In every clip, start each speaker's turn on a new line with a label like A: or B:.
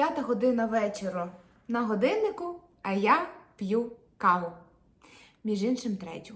A: П'ята година вечора на годиннику, а я п'ю каву. Між іншим, третю.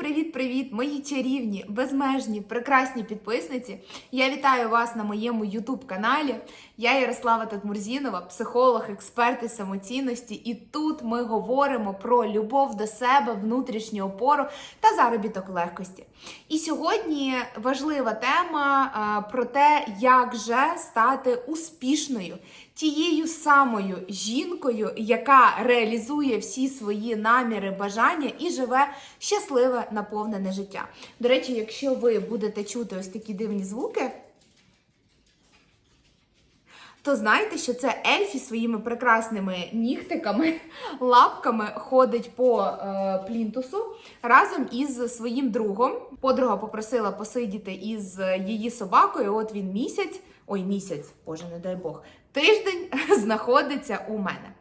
A: Привіт-привіт, мої чарівні, безмежні, прекрасні підписниці. Я вітаю вас на моєму YouTube каналі. Я Ярослава Татмурзінова, психолог, експерт із самоцінності. І тут ми говоримо про любов до себе, внутрішню опору та заробіток легкості. І сьогодні важлива тема про те, як же стати успішною. Тією самою жінкою, яка реалізує всі свої наміри, бажання і живе щасливе, наповнене життя. До речі, якщо ви будете чути ось такі дивні звуки, то знайте, що це Ельфі своїми прекрасними нігтиками, лапками ходить по е, плінтусу разом із своїм другом. Подруга попросила посидіти із її собакою. От він місяць, ой, місяць, боже, не дай Бог, тиждень знаходиться у мене.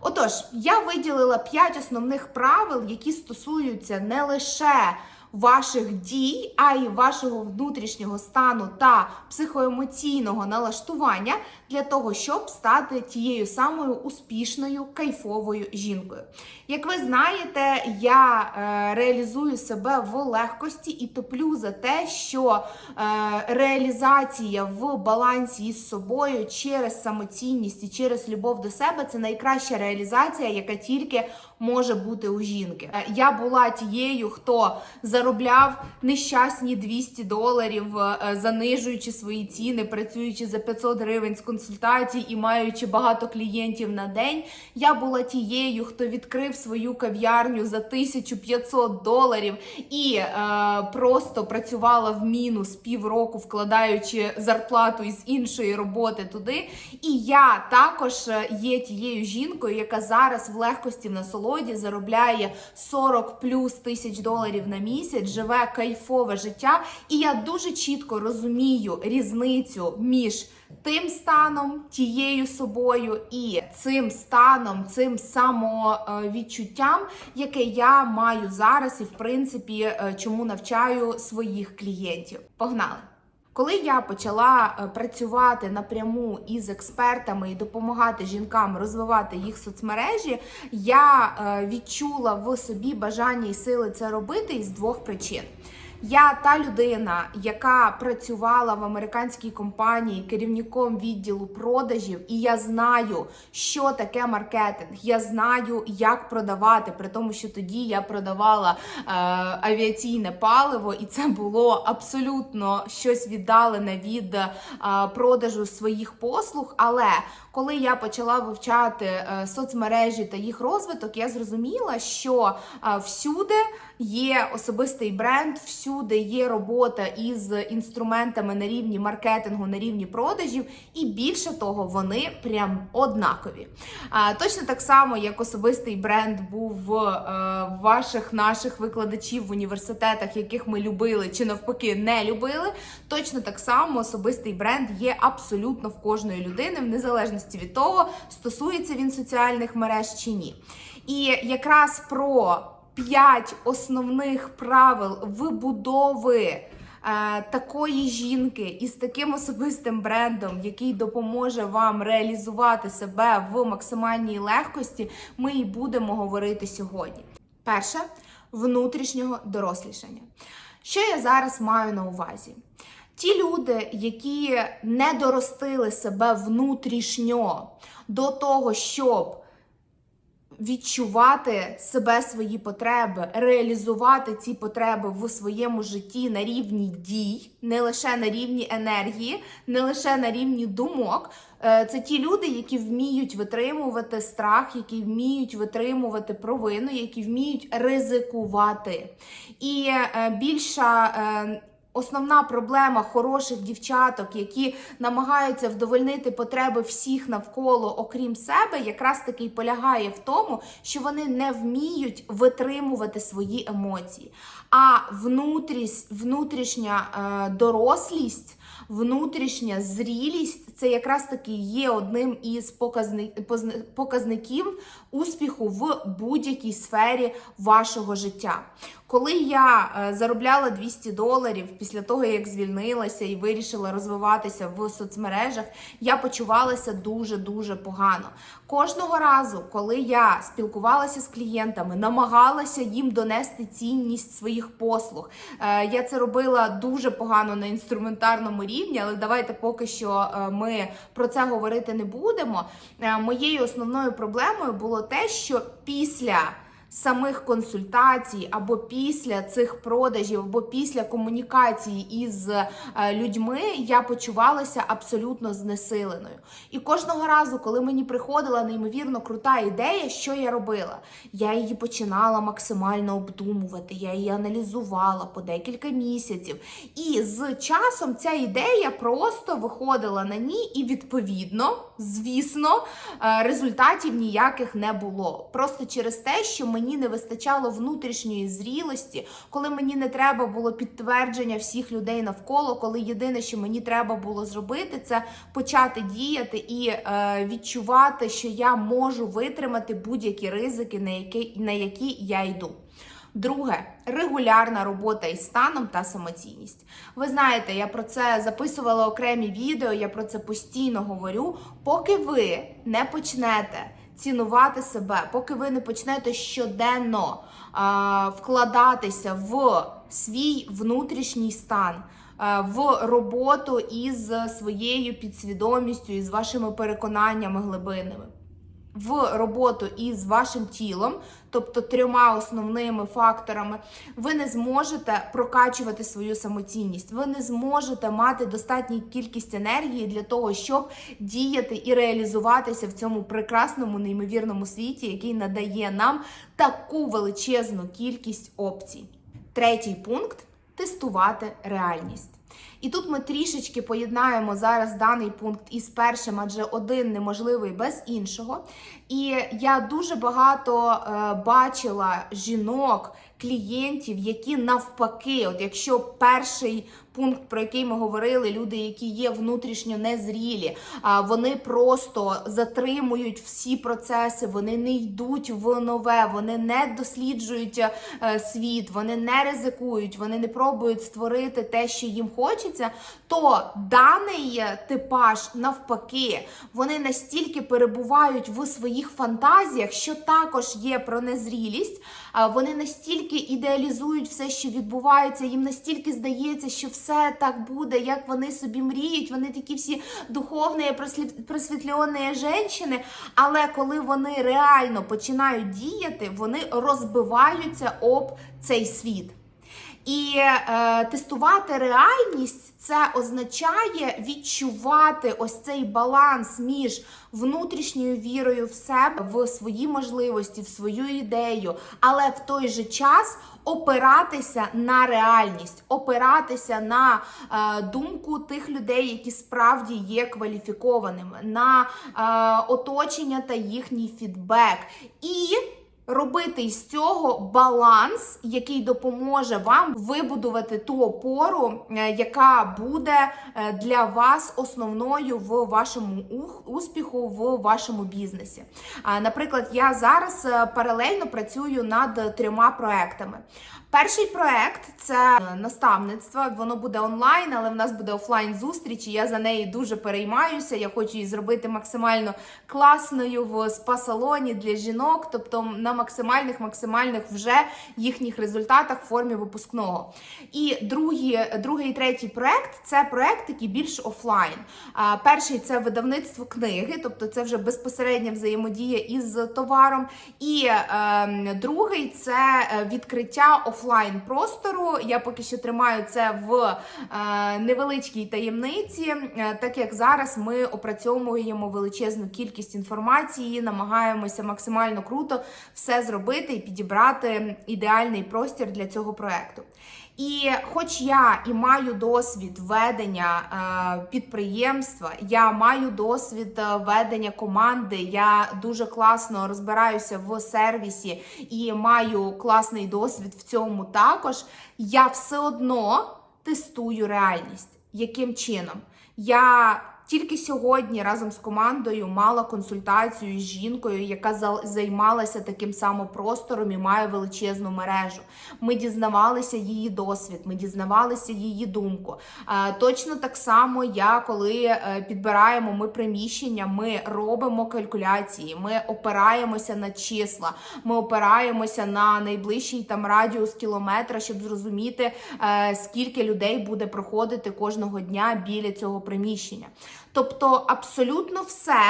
A: Отож, я виділила 5 основних правил, які стосуються не лише ваших дій, а й вашого внутрішнього стану та психоемоційного налаштування для того, щоб стати тією самою успішною кайфовою жінкою. Як ви знаєте, я е, реалізую себе в легкості і топлю за те, що е, реалізація в балансі із собою через самоцінність і через любов до себе це найкраща реалізація, яка тільки може бути у жінки. Е, Я була тією, хто заробляв нещасні 200 доларів, е, занижуючи свої ціни, працюючи за 500 гривень з консультацій і маючи багато клієнтів на день. Я була тією, хто відкрив свою кав'ярню за 1500 доларів і е, просто працювала в мінус півроку, вкладаючи зарплату із іншої роботи туди. І я також е, є тією жінкою, яка зараз в легкості в насолоді заробляє 40 плюс тисяч доларів на місяць, живе кайфове життя. І я дуже чітко розумію різницю між тим станом, тією собою і цим станом, цим самовідчуттям, яке я маю зараз, і в принципі, е, чому навчаю своїх клієнтів. Погнали! Коли я почала е, працювати напряму із експертами і допомагати жінкам розвивати їх соцмережі, я е, відчула в собі бажання і сили це робити із двох причин. Я та людина, яка працювала в американській компанії керівником відділу продажів, і я знаю, що таке маркетинг. Я знаю, як продавати, при тому, що тоді я продавала е, авіаційне паливо, і це було абсолютно щось віддалене від е, продажу своїх послуг. Але коли я почала вивчати е, соцмережі та їх розвиток, я зрозуміла, що е, всюди є особистий бренд, всюди є робота із інструментами на рівні маркетингу, на рівні продажів, і більше того, вони прям однакові. Точно так само, як особистий бренд був в е, ваших наших викладачів в університетах, яких ми любили чи навпаки не любили. Точно так само особистий бренд є абсолютно в кожної людини, в незалежності від того, стосується він соціальних мереж чи ні. І якраз про п'ять основних правил вибудови е, такої жінки із таким особистим брендом, який допоможе вам реалізувати себе в максимальній легкості, ми і будемо говорити сьогодні. Перше внутрішнього дорослішання. Що я зараз маю на увазі? Ті люди, які не доростили себе внутрішньо до того, щоб відчувати себе, свої потреби, реалізувати ці потреби в своєму житті на рівні дій, не лише на рівні енергії, не лише на рівні думок. Е, Це ті люди, які вміють витримувати страх, які вміють витримувати провину, які вміють ризикувати. І е, більша. Основна проблема хороших дівчаток, які намагаються вдовольнити потреби всіх навколо, окрім себе, якраз таки й полягає в тому, що вони не вміють витримувати свої емоції. А внутріс, внутрішня е, дорослість Внутрішня зрілість це якраз таки є одним із показників успіху в будь-якій сфері вашого життя. Коли я е, заробляла 200 доларів після того, як звільнилася і вирішила розвиватися в соцмережах, я почувалася дуже дуже погано. Кожного разу, коли я спілкувалася з клієнтами, намагалася їм донести цінність своїх послуг. е, Я це робила дуже погано на інструментарному рівні, але давайте поки що е, ми про це говорити не будемо. Е, Моєю основною проблемою було те, що після самих консультацій, або після цих продажів, або після комунікації із е, людьми я почувалася абсолютно знесиленою. І кожного разу, коли мені приходила неймовірно крута ідея, що я робила? Я її починала максимально обдумувати, я її аналізувала по декілька місяців. І з часом ця ідея просто виходила на ній, і відповідно, звісно, е, результатів ніяких не було. Просто через те, що мені не вистачало внутрішньої зрілості, коли мені не треба було підтвердження всіх людей навколо, коли єдине, що мені треба було зробити, це почати діяти і е, відчувати, що я можу витримати будь-які ризики, на які, на які я йду. Друге регулярна робота із станом та самоцінність. Ви знаєте, я про це записувала окремі відео, я про це постійно говорю. Поки ви не почнете цінувати себе, поки ви не почнете щоденно а, вкладатися в свій внутрішній стан. В роботу із своєю підсвідомістю, із вашими переконаннями глибинними, в роботу із вашим тілом, тобто трьома основними факторами, ви не зможете прокачувати свою самоцінність, ви не зможете мати достатню кількість енергії для того, щоб діяти і реалізуватися в цьому прекрасному, неймовірному світі, який надає нам таку величезну кількість опцій. Третій пункт тестувати реальність. І тут ми трішечки поєднаємо зараз даний пункт із першим, адже один неможливий без іншого. І я дуже багато е, бачила жінок, клієнтів, які навпаки, от якщо перший пункт, про який ми говорили, люди, які є внутрішньо незрілі, вони просто затримують всі процеси, вони не йдуть в нове, вони не досліджують е, світ, вони не ризикують, вони не пробують створити те, що їм хочеться. То даний типаж навпаки, вони настільки перебувають в своїх фантазіях, що також є про незрілість. Вони настільки ідеалізують все, що відбувається, їм настільки здається, що все так буде, як вони собі мріють. Вони такі всі духовні, просвітлені жінки, але коли вони реально починають діяти, вони розбиваються об цей світ. І е, тестувати реальність це означає відчувати ось цей баланс між внутрішньою вірою в себе, в свої можливості, в свою ідею, але в той же час опиратися на реальність, опиратися на е, думку тих людей, які справді є кваліфікованими, на е, оточення та їхній фідбек. І робити із цього баланс, який допоможе вам вибудувати ту опору, е, яка буде е, для вас основною в вашому успіху в вашому бізнесі. Наприклад, я зараз е, паралельно працюю над трьома проектами. Перший проект це е, наставництво. Воно буде онлайн, але в нас буде офлайн зустріч. і Я за неї дуже переймаюся. Я хочу її зробити максимально класною в спа-салоні для жінок, тобто на максимальних, максимальних вже їхніх результатах в формі випускного. І другий, другий і третій проект це проект, який більш офлайн. Перший це видавництво книги, тобто це вже безпосередня взаємодія із товаром. І е, другий це відкриття офлайн простору. Я поки що тримаю це в е, невеличкій таємниці, е, так як зараз ми опрацьовуємо величезну кількість інформації, намагаємося максимально круто все зробити і підібрати ідеальний простір для цього проекту. І хоч я і маю досвід ведення е, підприємства, я маю досвід е, ведення команди, я дуже класно розбираюся в сервісі і маю класний досвід в цьому також, я все одно тестую реальність. Яким чином? Я тільки сьогодні разом з командою мала консультацію з жінкою, яка за- займалася таким самопростором і має величезну мережу. Ми дізнавалися її досвід, ми дізнавалися її думку. Е, Точно так само, я коли е, підбираємо ми приміщення, ми робимо калькуляції, ми опираємося на числа, ми опираємося на найближчий там радіус кілометра, щоб зрозуміти, е, скільки людей буде проходити кожного дня біля цього приміщення. Тобто, абсолютно все.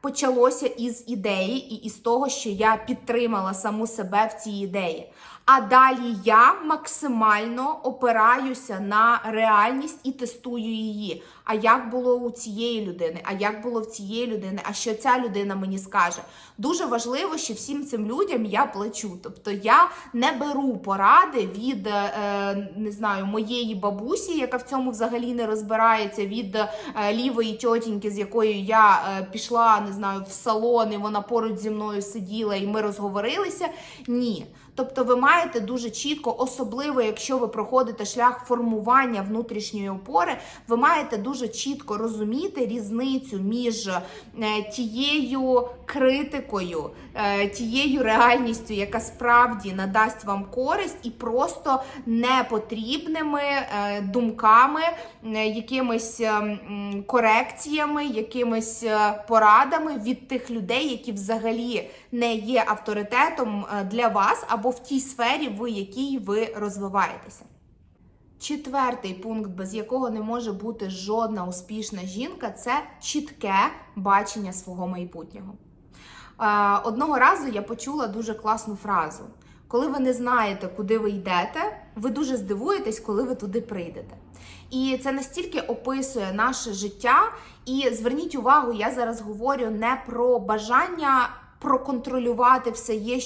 A: Почалося із ідеї і із того, що я підтримала саму себе в цій ідеї. А далі я максимально опираюся на реальність і тестую її. А як було у цієї людини? А як було в цієї людини? А що ця людина мені скаже? Дуже важливо, що всім цим людям я плачу. Тобто я не беру поради від е, не знаю моєї бабусі, яка в цьому взагалі не розбирається, від е, лівої тьотіньки, з якою я е, пішла, не знаю, в салон, і вона поруч зі мною сиділа, і ми розговорилися. Ні. Тобто ви маєте дуже чітко, особливо якщо ви проходите шлях формування внутрішньої опори, ви маєте дуже чітко розуміти різницю між е, тією критикою, е, тією реальністю, яка справді надасть вам користь, і просто непотрібними е, думками, якимись корекціями, якимись порадами від тих людей, які взагалі не є авторитетом для вас або в тій сфері, в якій ви розвиваєтеся. Четвертий пункт, без якого не може бути жодна успішна жінка, це чітке бачення свого майбутнього. Одного разу я почула дуже класну фразу: коли ви не знаєте, куди ви йдете, ви дуже здивуєтесь, коли ви туди прийдете. І це настільки описує наше життя. І зверніть увагу, я зараз говорю не про бажання проконтролювати все, є,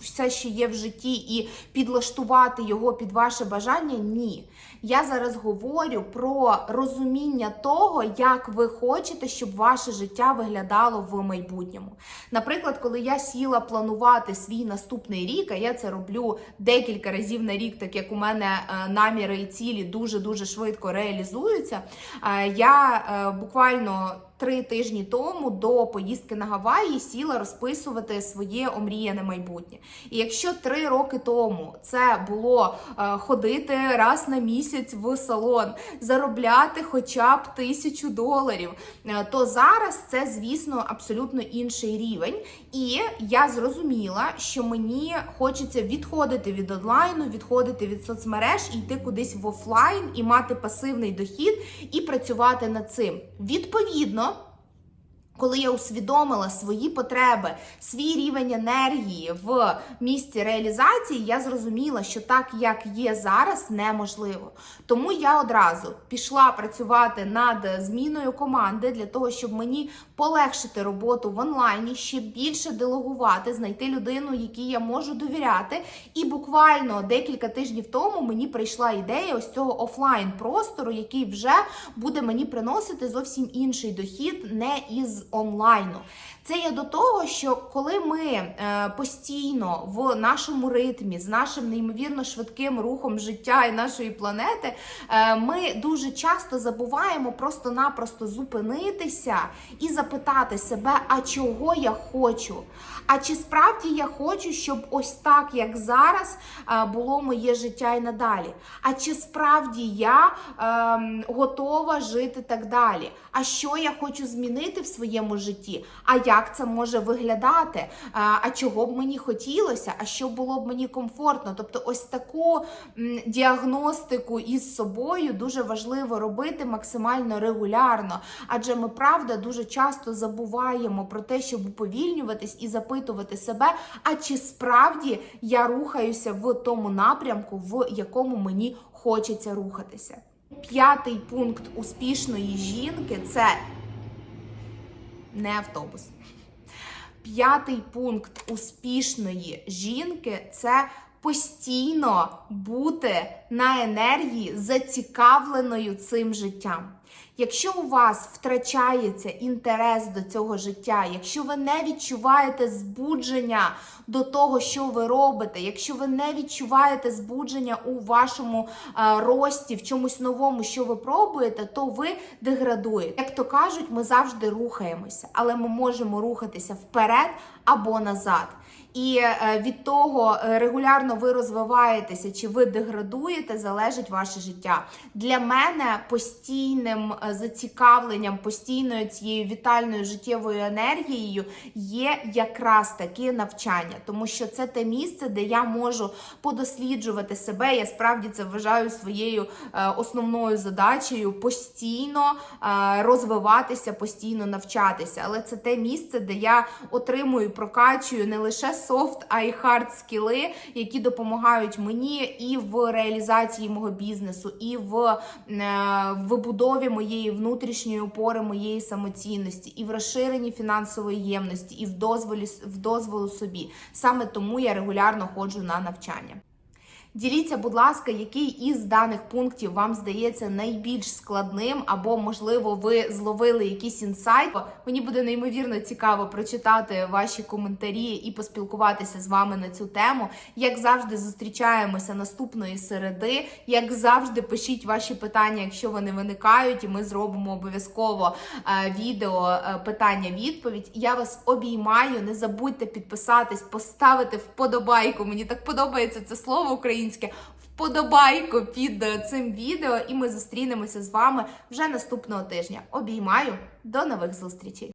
A: все, що є в житті, і підлаштувати його під ваше бажання. Ні. Я зараз говорю про розуміння того, як ви хочете, щоб ваше життя виглядало в майбутньому. Наприклад, коли я сіла планувати свій наступний рік, а я це роблю декілька разів на рік, так як у мене е, наміри і цілі дуже дуже швидко реалізуються. е, Я е, буквально. Три тижні тому до поїздки на Гаваї сіла розписувати своє омріяне майбутнє. І якщо три роки тому це було е, ходити раз на місяць в салон, заробляти хоча б тисячу доларів, е, то зараз це, звісно, абсолютно інший рівень. І я зрозуміла, що мені хочеться відходити від онлайну, відходити від соцмереж і йти кудись в офлайн і мати пасивний дохід і працювати над цим. Відповідно. Коли я усвідомила свої потреби, свій рівень енергії в місці реалізації, я зрозуміла, що так, як є зараз, неможливо. Тому я одразу пішла працювати над зміною команди для того, щоб мені полегшити роботу в онлайні, ще більше делегувати, знайти людину, якій я можу довіряти. І буквально декілька тижнів тому мені прийшла ідея ось цього офлайн простору, який вже буде мені приносити зовсім інший дохід, не із онлайну. Це є до того, що коли ми е, постійно в нашому ритмі з нашим неймовірно швидким рухом життя і нашої планети, е, ми дуже часто забуваємо просто-напросто зупинитися і запитати себе, а чого я хочу? А чи справді я хочу, щоб ось так, як зараз, е, було моє життя і надалі? А чи справді я ем, готова жити так далі? А що я хочу змінити в своєму житті? А як це може виглядати? А, а чого б мені хотілося? А що було б мені комфортно? Тобто, ось таку діагностику із собою дуже важливо робити максимально регулярно, адже ми правда дуже часто забуваємо про те, щоб уповільнюватись і запитувати себе, а чи справді я рухаюся в тому напрямку, в якому мені хочеться рухатися. П'ятий пункт успішної жінки це не автобус. П'ятий пункт успішної жінки це постійно бути на енергії зацікавленою цим життям. Якщо у вас втрачається інтерес до цього життя, якщо ви не відчуваєте збудження до того, що ви робите, якщо ви не відчуваєте збудження у вашому е, рості, в чомусь новому, що ви пробуєте, то ви деградуєте. Як то кажуть, ми завжди рухаємося, але ми можемо рухатися вперед або назад. І е, від того, е, регулярно ви розвиваєтеся чи ви деградуєте, залежить ваше життя. Для мене постійним е, зацікавленням, постійною цією вітальною життєвою енергією є якраз таке навчання, тому що це те місце, де я можу подосліджувати себе. Я справді це вважаю своєю основною задачею постійно розвиватися, постійно навчатися. Але це те місце, де я отримую, прокачую не лише софт, а й хард скіли, які допомагають мені і в реалізації мого бізнесу, і в е, вибудові моєї внутрішньої опори, моєї самоцінності, і в розширенні фінансової ємності, і в дозволі в дозволу собі. Саме тому я регулярно ходжу на навчання. Діліться, будь ласка, який із даних пунктів вам здається найбільш складним, або, можливо, ви зловили якийсь інсайт. Мені буде неймовірно цікаво прочитати ваші коментарі і поспілкуватися з вами на цю тему. Як завжди, зустрічаємося наступної середи. Як завжди, пишіть ваші питання, якщо вони виникають, і ми зробимо обов'язково е, відео е, питання-відповідь. Я вас обіймаю. Не забудьте підписатись, поставити вподобайку. Мені так подобається це слово українське. Вподобайку під е, цим відео, і ми зустрінемося з вами вже наступного тижня. Обіймаю, до нових зустрічей!